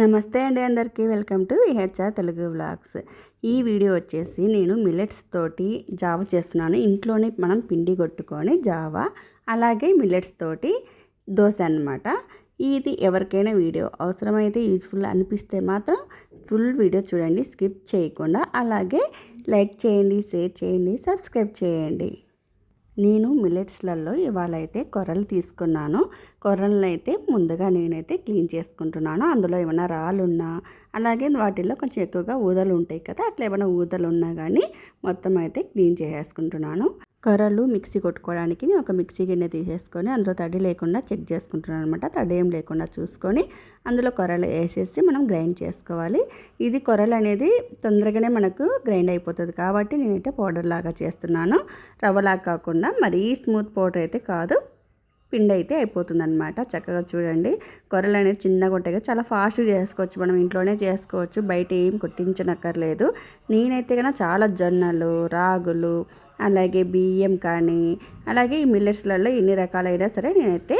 నమస్తే అండి అందరికీ. Welcome to VHR Telugu vlogs. ఈ వీడియో వచ్చేసి నేను మిల్లెట్స్ తోటి జావ చేస్తున్నాను. ఇంట్లోనే మనం పిండి కొట్టుకొని జావ అలాగే మిల్లెట్స్ తోటి దోశ అన్నమాట. ఇది ఎవరికైనా వీడియో అవసరమైతే యూజ్ఫుల్ అనిపిస్తే మాత్రం ఫుల్ వీడియో చూడండి స్కిప్ చేయకుండా. అలాగే లైక్ చేయండి షేర్ చేయండి సబ్స్క్రైబ్ చేయండి. నేను మిల్లెట్స్లలో ఇవాళ అయితే కొర్రలు తీసుకున్నాను. కొర్రలను అయితే ముందుగా నేనైతే క్లీన్ చేసుకుంటున్నాను. అందులో ఏమైనా రాళ్ళు ఉన్నా అలాగే వాటిల్లో కొంచెం ఎక్కువగా ఊదలు ఉంటాయి కదా అట్లా ఏమైనా ఊదలు ఉన్నా కానీ మొత్తం అయితే క్లీన్ చేసేసుకుంటున్నాను. కొర్రలు మిక్సీ కొట్టుకోవడానికి ఒక మిక్సీ గిన్నె తీసేసుకొని అందులో తడి లేకుండా చెక్ చేసుకుంటున్నాను అనమాట తడి ఏం లేకుండా చూసుకొని అందులో కొర్రలు వేసేసి మనం గ్రైండ్ చేసుకోవాలి. ఇది కొరలు అనేది తొందరగానే మనకు గ్రైండ్ అయిపోతుంది కాబట్టి నేనైతే పౌడర్ లాగా చేస్తున్నాను. రవ్వలాగా కాకుండా మరీ స్మూత్ పౌడర్ అయితే కాదు పిండి అయితే అయిపోతుంది అనమాట చక్కగా చూడండి కొర్రలు అనేది చిన్నగా ఉంటాయి కదా చాలా ఫాస్ట్గా చేసుకోవచ్చు. మనం ఇంట్లోనే చేసుకోవచ్చు బయట ఏం కొట్టించనక్కర్లేదు. నేనైతే కన్నా చాలా జొన్నలు రాగులు అలాగే బియ్యం కానీ అలాగే ఈ మిల్లెట్స్లలో ఎన్ని రకాలైనా సరే నేనైతే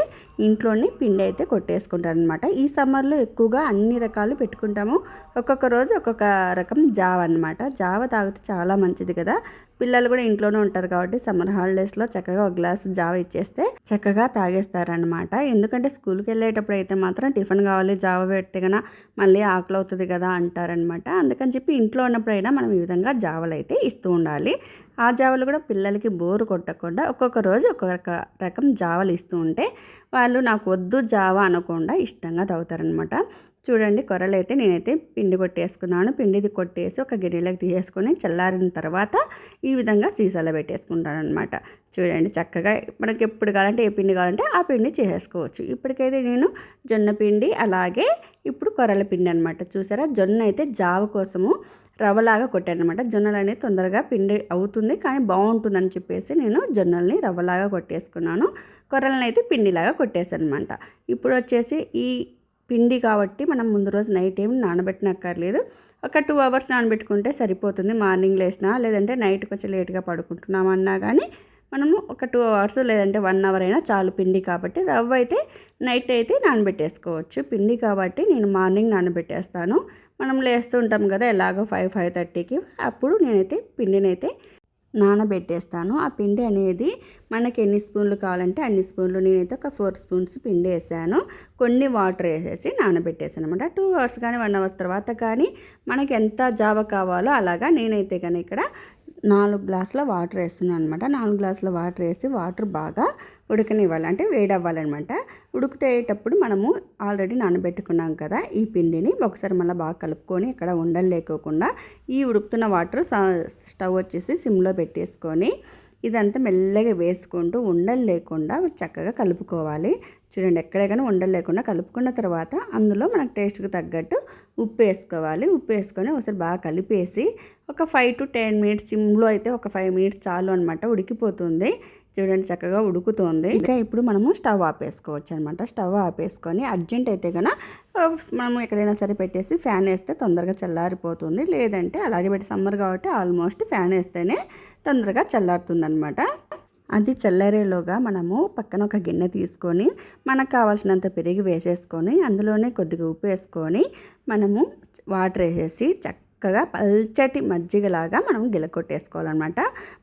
ఇంట్లోనే పిండి అయితే కొట్టేసుకుంటాను అనమాట ఈ సమ్మర్లో ఎక్కువగా అన్ని రకాలు పెట్టుకుంటాము. ఒక్కొక్క రోజు ఒక్కొక్క రకం జావ అనమాట జావ తాగితే చాలా మంచిది కదా. పిల్లలు కూడా ఇంట్లోనే ఉంటారు కాబట్టి సమ్మర్ హాలిడేస్లో చక్కగా ఒక గ్లాస్ జావ ఇచ్చేస్తే చక్కగా తాగేస్తారనమాట ఎందుకంటే స్కూల్కి వెళ్ళేటప్పుడు అయితే మాత్రం టిఫిన్ కావాలి జావ పెడితే కన్నా మళ్ళీ ఆకలి అవుతుంది కదా అంటారనమాట అందుకని చెప్పి ఇంట్లో ఉన్నప్పుడైనా మనం ఈ విధంగా జావలు అయితే ఇస్తూ ఉండాలి. ఆ జావలు కూడా పిల్లలకి బోరు కొట్టకుండా ఒక్కొక్క రోజు ఒక్కొక్క రకం జావలు ఇస్తూ ఉంటే వాళ్ళు నాకు వద్దు జావ అనకుండా ఇష్టంగా తాగుతారనమాట చూడండి కొర్రలు అయితే నేనైతే పిండి కొట్టేసుకున్నాను. పిండిది కొట్టేసి ఒక గిన్నెలోకి తీసేసుకొని చల్లారిన తర్వాత ఈ విధంగా సీసాలో పెట్టేసుకుంటాను అనమాట చూడండి చక్కగా మనకి ఎప్పుడు కావాలంటే ఏ పిండి కావాలంటే ఆ పిండి చేసేసుకోవచ్చు. ఇప్పటికైతే నేను జొన్న పిండి అలాగే ఇప్పుడు కొర్రల పిండి అనమాట చూసారా? జొన్న అయితే జావ కోసము రవ్వలాగా కొట్టాను అనమాట జొన్నలు అనేది తొందరగా పిండి అవుతుంది కానీ బాగుంటుందని చెప్పేసి నేను జొన్నల్ని రవ్వలాగా కొట్టేసుకున్నాను. కొర్రలను అయితే పిండిలాగా కొట్టేసాను అనమాట ఇప్పుడు వచ్చేసి ఈ పిండి కాబట్టి మనం ముందు రోజు నైట్ ఏం నానబెట్టినక్కర్లేదు. ఒక టూ అవర్స్ నానబెట్టుకుంటే సరిపోతుంది మార్నింగ్ లేసినా లేదంటే నైట్ కొంచెం లేట్గా పడుకుంటున్నామన్నా కానీ మనము ఒక టూ అవర్స్ లేదంటే వన్ అవర్ అయినా చాలు పిండి కాబట్టి రవ్వ అయితే నైట్ అయితే నానబెట్టేసుకోవచ్చు. పిండి కాబట్టి నేను మార్నింగ్ నానబెట్టేస్తాను. మనం లేస్తుంటాం కదా ఎలాగో ఫైవ్ ఫైవ్ థర్టీకి. అప్పుడు నేనైతే పిండినైతే నానబెట్టేస్తాను. ఆ పిండి అనేది మనకి ఎన్ని స్పూన్లు కావాలంటే అన్ని స్పూన్లు నేనైతే ఒక ఫోర్ స్పూన్స్ పిండి వేసాను. కొన్ని వాటర్ వేసేసి నానబెట్టేసాను అనమాట టూ అవర్స్ కానీ వన్ అవర్ తర్వాత కానీ మనకి ఎంత జావ కావాలో అలాగా నేనైతే కానీ ఇక్కడ నాలుగు గ్లాసుల వాటర్ వేస్తున్నాను అనమాట నాలుగు గ్లాసుల వాటర్ వేసి వాటర్ బాగా ఉడకనివ్వాలి. అంటే వేడి అవ్వాలన్నమాట ఉడుకుతేటప్పుడు మనము ఆల్రెడీ నానబెట్టుకున్నాం కదా ఈ పిండిని. ఒకసారి మళ్ళీ బాగా కలుపుకొని ఇక్కడ ఉండలు లేకోకుండా ఈ ఉడుకుతున్న వాటర్ స్టవ్ వచ్చేసి సిమ్లో పెట్టేసుకొని ఇదంతా మెల్లగా వేసుకుంటూ ఉండలు లేకుండా చక్కగా కలుపుకోవాలి. చూడండి ఎక్కడైనా ఉండలు లేకుండా కలుపుకున్న తర్వాత అందులో మనకు టేస్ట్కి తగ్గట్టు ఉప్పు వేసుకోవాలి. ఉప్పు వేసుకొని ఒకసారి బాగా కలిపేసి ఒక ఫైవ్ టు టెన్ మినిట్స్ సిమ్లో అయితే ఒక ఫైవ్ మినిట్స్ చాలు అనమాట ఉడికిపోతుంది. చూడండి చక్కగా ఉడుకుతుంది. ఇంకా ఇప్పుడు మనము స్టవ్ ఆపేసుకోవచ్చు అనమాట స్టవ్ ఆపేసుకొని అర్జెంట్ అయితే కనుక మనము ఎక్కడైనా సరే పెట్టేసి ఫ్యాన్ వేస్తే తొందరగా చల్లారిపోతుంది. లేదంటే అలాగే పెట్టి సమ్మర్ కాబట్టి ఆల్మోస్ట్ ఫ్యాన్ వేస్తేనే తొందరగా చల్లారుతుంది అనమాట అది చల్లారేలోగా మనము పక్కన ఒక గిన్నె తీసుకొని మనకు కావాల్సినంత పెరిగి వేసేసుకొని అందులోనే కొద్దిగా ఉప్పు వేసుకొని మనము వాటర్ వేసేసి చక్క చక్కగా పల్చటి మజ్జిగలాగా మనం గిలకొట్టేసుకోవాలన్నమాట.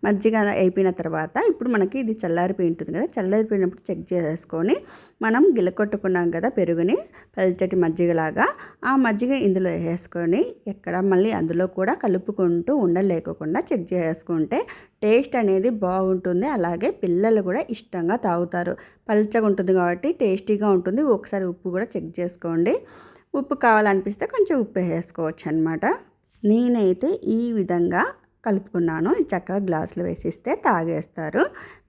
మజ్జిగ అయిపోయిన తర్వాత ఇప్పుడు మనకి ఇది చల్లారిపోయి ఉంటుంది కదా చల్లారిపోయినప్పుడు చెక్ చేసుకొని మనం గిలకొట్టుకున్నాం కదా పెరుగుని పల్చటి మజ్జిగలాగా ఆ మజ్జిగ ఇందులో వేసుకొని ఎక్కడ మళ్ళీ అందులో కూడా కలుపుకుంటూ ఉండలేకుండా చెక్ చేసుకుంటే టేస్ట్ అనేది బాగుంటుంది. అలాగే పిల్లలు కూడా ఇష్టంగా తాగుతారు. పల్చగా ఉంటుంది కాబట్టి టేస్టీగా ఉంటుంది. ఒకసారి ఉప్పు కూడా చెక్ చేసుకోండి. ఉప్పు కావాలనిపిస్తే కొంచెం ఉప్పు వేసుకోవచ్చు అనమాట నేనైతే ఈ విధంగా కలుపుకున్నాను. చక్కగా గ్లాసులు వేసిస్తే తాగేస్తారు.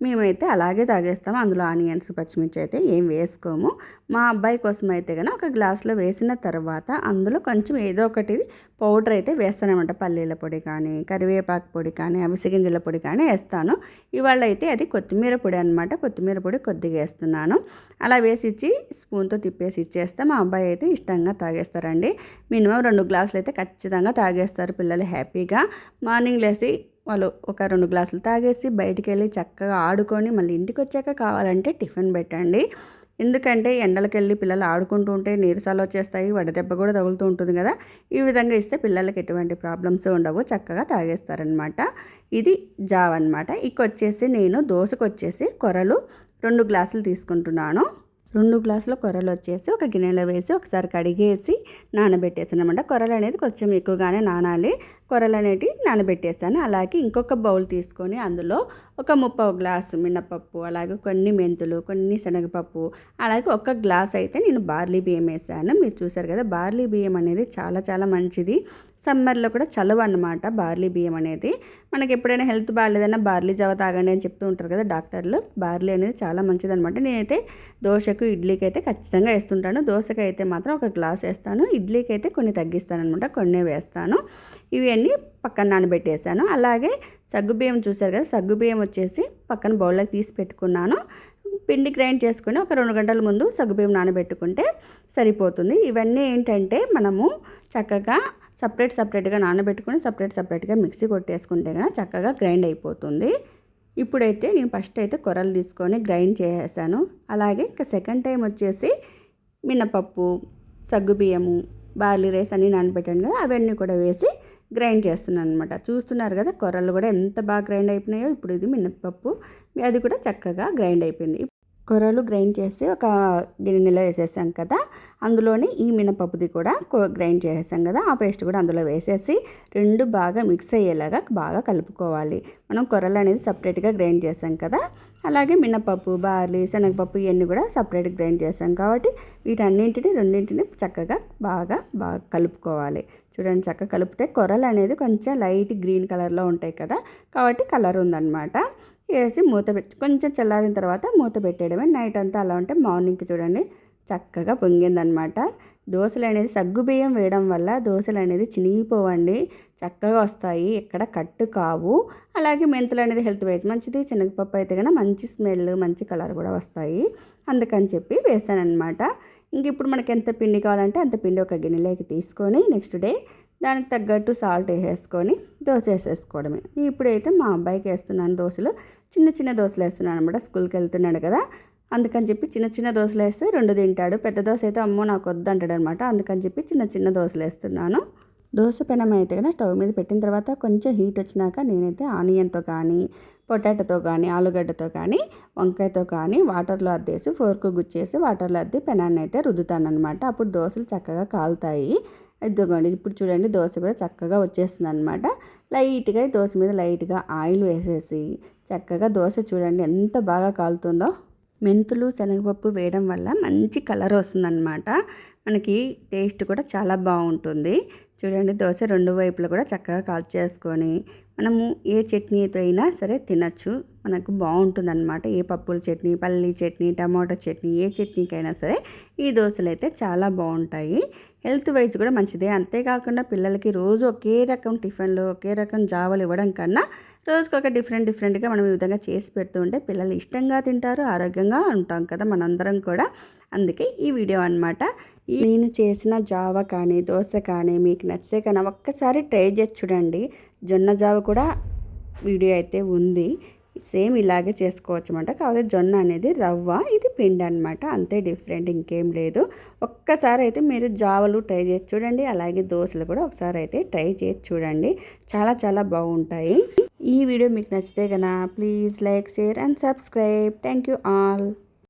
మేమైతే అలాగే తాగేస్తాము. అందులో ఆనియన్స్ పచ్చిమిర్చి అయితే ఏం వేసుకోము. మా అబ్బాయి కోసం అయితే కనుక ఒక గ్లాసులో వేసిన తర్వాత అందులో కొంచెం ఏదో ఒకటి పౌడర్ అయితే వేస్తానమాట పల్లీల పొడి కానీ కరివేపాకు పొడి కానీ అవిసె గింజల పొడి కానీ వేస్తాను. ఇవాళ అయితే అది కొత్తిమీర పొడి అనమాట కొత్తిమీర పొడి కొద్దిగా వేస్తున్నాను. అలా వేసి ఇచ్చి స్పూన్తో తిప్పేసి ఇచ్చేస్తే మా అబ్బాయి అయితే ఇష్టంగా తాగేస్తారండి. మినిమం రెండు గ్లాసులు అయితే ఖచ్చితంగా తాగేస్తారు పిల్లలు హ్యాపీగా. మార్నింగ్ లేసి వాళ్ళు ఒక రెండు గ్లాసులు తాగేసి బయటికి వెళ్ళి చక్కగా ఆడుకొని మళ్ళీ ఇంటికి వచ్చాక కావాలంటే టిఫిన్ పెట్టండి. ఎందుకంటే ఎండలకు వెళ్ళి పిల్లలు ఆడుకుంటూ ఉంటే నీరసాలు వచ్చేస్తాయి వడదెబ్బ కూడా తగులుతూ ఉంటుంది కదా. ఈ విధంగా ఇస్తే పిల్లలకి ఎటువంటి ప్రాబ్లమ్స్ ఉండవు చక్కగా తాగేస్తారనమాట ఇది జావ్ అనమాట ఇక వచ్చేసి నేను దోశకు వచ్చేసి కొరలు రెండు గ్లాసులు తీసుకుంటున్నాను. రెండు గ్లాసుల కొర్రలు వచ్చేసి ఒక గిన్నెలో వేసి ఒకసారి కడిగేసి నానబెట్టేసాను అనమాట కొర్రలు అనేది కొంచెం ఎక్కువగానే నానాలి. కొర్రలు అనేటివి నానబెట్టేసాను. అలాగే ఇంకొక బౌల్ తీసుకొని అందులో ఒక ముప్పై గ్లాసు మినపప్పు అలాగే కొన్ని మెంతులు కొన్ని శనగపప్పు అలాగే ఒక గ్లాస్ అయితే నేను బార్లీ బియ్యం వేసాను. మీరు చూసారు కదా బార్లీ బియ్యం అనేది చాలా చాలా మంచిది. సమ్మర్లో కూడా చలవ అన్నమాట బార్లీ బియ్యం అనేది. మనకి ఎప్పుడైనా హెల్త్ బాగాలేదన్నా బార్లీ జావ తాగండి అని చెప్తూ ఉంటారు కదా డాక్టర్లు. బార్లీ అనేది చాలా మంచిది అనమాట నేనైతే దోశకు ఇడ్లీకి అయితే ఖచ్చితంగా వేస్తుంటాను. దోశకి అయితే మాత్రం ఒక గ్లాస్ వేస్తాను. ఇడ్లీకి అయితే కొన్ని తగ్గిస్తాను అనమాట కొన్ని వేస్తాను. ఇవన్నీ పక్కన నానబెట్టేసాను. అలాగే సగ్గుబియ్యం చూశారు కదా సగ్గుబియ్యం వచ్చేసి పక్కన బౌల్లోకి తీసి పెట్టుకున్నాను. పిండి గ్రైండ్ చేసుకుని ఒక రెండు గంటల ముందు సగ్గుబియ్యం నానబెట్టుకుంటే సరిపోతుంది. ఇవన్నీ ఏంటంటే మనము చక్కగా సపరేట్ సపరేట్గా నానబెట్టుకొని సపరేట్ సపరేట్గా మిక్సీ కొట్టేసుకుంటే కనుక చక్కగా గ్రైండ్ అయిపోతుంది. ఇప్పుడైతే నేను ఫస్ట్ అయితే కొరలు తీసుకొని గ్రైండ్ చేసేసాను. అలాగే ఇంకా సెకండ్ టైం వచ్చేసి మినపప్పు సగ్గుబియ్యము బార్లీ రైస్ అన్నీ నానబెట్టాను కదా అవన్నీ కూడా వేసి గ్రైండ్ చేస్తున్నాను అనమాట చూస్తున్నారు కదా కొర్రలు కూడా ఎంత బాగా గ్రైండ్ అయిపోయినాయో ఇప్పుడు ఇది మినపప్పు అది కూడా చక్కగా గ్రైండ్ అయిపోయింది. కొర్రలు గ్రైండ్ చేసి ఒక గిన్నెలో వేసేసాం కదా అందులోనే ఈ మినపప్పుది కూడా గ్రైండ్ చేసేసాం కదా ఆ పేస్ట్ కూడా అందులో వేసేసి రెండు బాగా మిక్స్ అయ్యేలాగా బాగా కలుపుకోవాలి. మనం కొర్రలు అనేది సపరేట్గా గ్రైండ్ చేసాం కదా అలాగే మినపప్పు బార్లీ శనగపప్పు ఇవన్నీ కూడా సపరేట్ గ్రైండ్ చేసాం కాబట్టి వీటన్నింటిని రెండింటిని చక్కగా బాగా బాగా కలుపుకోవాలి. చూడండి చక్కగా కలిపితే కొరలు అనేది కొంచెం లైట్ గ్రీన్ కలర్లో ఉంటాయి కదా కాబట్టి కలర్ ఉందన్నమాట. వేసి మూత పెట్టి కొంచెం చల్లారిన తర్వాత మూత పెట్టేయడమే. నైట్ అంతా అలా ఉంటే మార్నింగ్కి చూడండి చక్కగా పొంగిందనమాట. దోశలు అనేది సగ్గు బియ్యం వేయడం వల్ల దోశలు అనేది చినిగిపోవండి చక్కగా వస్తాయి ఎక్కడ కట్టు కావు. అలాగే మెంతులు అనేది హెల్త్ వైజ్ మంచిది శనగపప్పు అయితే కనుక మంచి స్మెల్ మంచి కలర్ కూడా వస్తాయి. అందుకని చెప్పి వేసానమాట ఇంక ఇప్పుడు మనకి ఎంత పిండి కావాలంటే అంత పిండి ఒక గిన్నెలోకి తీసుకొని నెక్స్ట్ డే దానికి తగ్గట్టు సాల్ట్ వేసేసుకొని దోశ వేసేసుకోవడమే. ఇప్పుడైతే మా అబ్బాయికి వేస్తున్నాను దోశలు. చిన్న చిన్న దోశలు వేస్తున్నాను అనమాట స్కూల్కి వెళ్తున్నాడు కదా. అందుకని చెప్పి చిన్న చిన్న దోశలు వేస్తే రెండు తింటాడు. పెద్ద దోశ అయితే అమ్మో నాకు వద్దంటాడు అనమాట అందుకని చెప్పి చిన్న చిన్న దోశలు వేస్తున్నాను. దోశ పెనం అయితే కనుక స్టవ్ మీద పెట్టిన తర్వాత కొంచెం హీట్ వచ్చినాక నేనైతే ఆనియన్తో కానీ పొటాటోతో కానీ ఆలుగడ్డతో కానీ వంకాయతో కానీ వాటర్లో అద్దేసి ఫోర్క్ గుచ్చేసి వాటర్లో అద్ది పెనాన్ని అయితే రుద్దుతాను అనమాట అప్పుడు దోశలు చక్కగా కాలుతాయి. ఇదిగోండి ఇప్పుడు చూడండి దోశ కూడా చక్కగా వచ్చేస్తుంది అనమాట లైట్గా దోశ మీద లైట్గా ఆయిల్ వేసేసి చక్కగా దోశ చూడండి ఎంత బాగా కాలుతుందో. మెంతులు శనగపప్పు వేయడం వల్ల మంచి కలర్ వస్తుందన్నమాట. మనకి టేస్ట్ కూడా చాలా బాగుంటుంది. చూడండి దోశ రెండు వైపులు కూడా చక్కగా కాల్చేసుకొని మనము ఏ చట్నీతో అయినా సరే తినచ్చు. మనకు బాగుంటుంది అనమాట ఏ పప్పుల చట్నీ పల్లీ చట్నీ టమాటో చట్నీ ఏ చట్నీకైనా సరే ఈ దోశలు అయితే చాలా బాగుంటాయి. హెల్త్ వైజ్ కూడా మంచిదే. అంతేకాకుండా పిల్లలకి రోజు ఒకే రకం టిఫిన్లు ఒకే రకం జావలు ఇవ్వడం కన్నా రోజుకొక డిఫరెంట్ డిఫరెంట్గా మనం ఈ విధంగా చేసి పెడుతూ ఉంటే పిల్లలు ఇష్టంగా తింటారు ఆరోగ్యంగా ఉంటాం కదా మనందరం కూడా. అందుకే ఈ వీడియో అనమాట నేను చేసిన జావ కానీ దోశ కానీ మీకు నచ్చితే కానీ ఒక్కసారి ట్రై చేసి చూడండి. జొన్న జావ కూడా వీడియో అయితే ఉంది. సేమ్ ఇలాగే చేసుకోవచ్చు అనమాట కాకపోతే జొన్న అనేది రవ్వ ఇది పిండి అనమాట అంతే డిఫరెంట్ ఇంకేం లేదు. ఒక్కసారి అయితే మీరు జావలు ట్రై చేసి చూడండి. అలాగే దోశలు కూడా ఒకసారి అయితే ట్రై చేసి చూడండి. చాలా చాలా బాగుంటాయి. ఈ వీడియో మీకు నచ్చితే కనుక please like share and subscribe. Thank you all.